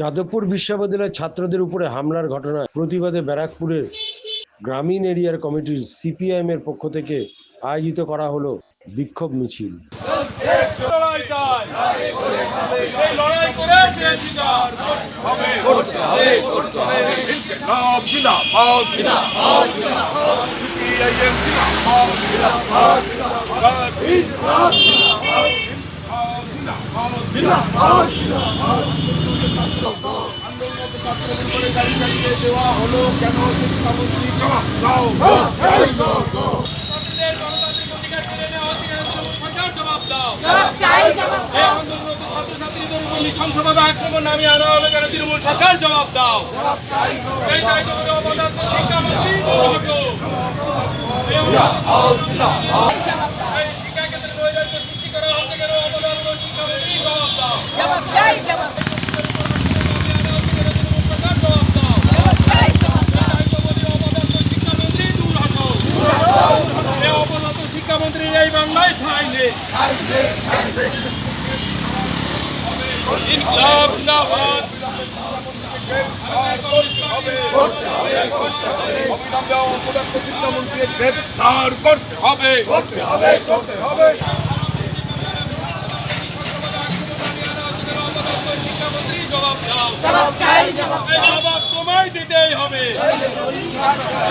যাদবপুর বিশ্ববিদ্যালয়ের ছাত্রদের উপরে হামলার ঘটনায় প্রতিবাদে ব্যারাকপুরের গ্রামীণ এরিয়ার কমিটির সিপিআইএম এর পক্ষ থেকে আয়োজিত করা হলো বিক্ষোভ মিছিল। লড়াই দেওয়া হলো কেন শিক্ষামন্ত্রী জবাব দাও। জবাব দাও সরকার জবাব দাও শিক্ষামন্ত্রী দূর হটো এই শিক্ষা ক্ষেত্রে নৈরাজ্য সৃষ্টি করা হচ্ছে কেন অবদান শিক্ষামন্ত্রী জবাব দাও জবাব চাই জবাব সরকার জবাব দাও জবাব চাই জবাব দায়িত্ববোধী অপদার্থ শিক্ষামন্ত্রী দূর হটো এই অপদার্থ শিক্ষামন্ত্রী এই বাংলায় ঠাঁই নেই ইনকলাব জিন্দাবাদ। অবিলম্বে অপদার্থ শিক্ষামন্ত্রীকে গ্রেফতার করতে হবে। করতে হবে করতে হবে জবাব চাই। জবাব জবাব তোমায় দিতেই হবে।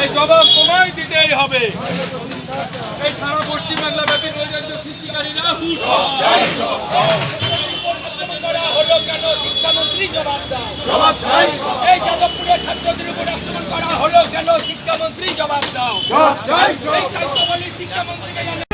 এই জবাব তোমায় দিতেই হবে। এই সারা পশ্চিম বাংলা ব্যাপী নৈরাজ্য সৃষ্টিকারীরা করা হলো কেন শিক্ষামন্ত্রী জবাব দাও এই যাদবপুরের ছাত্রদের উপর আক্রমণ করা হলো কেন? শিক্ষামন্ত্রী জবাব দাও। শিক্ষামন্ত্রীকে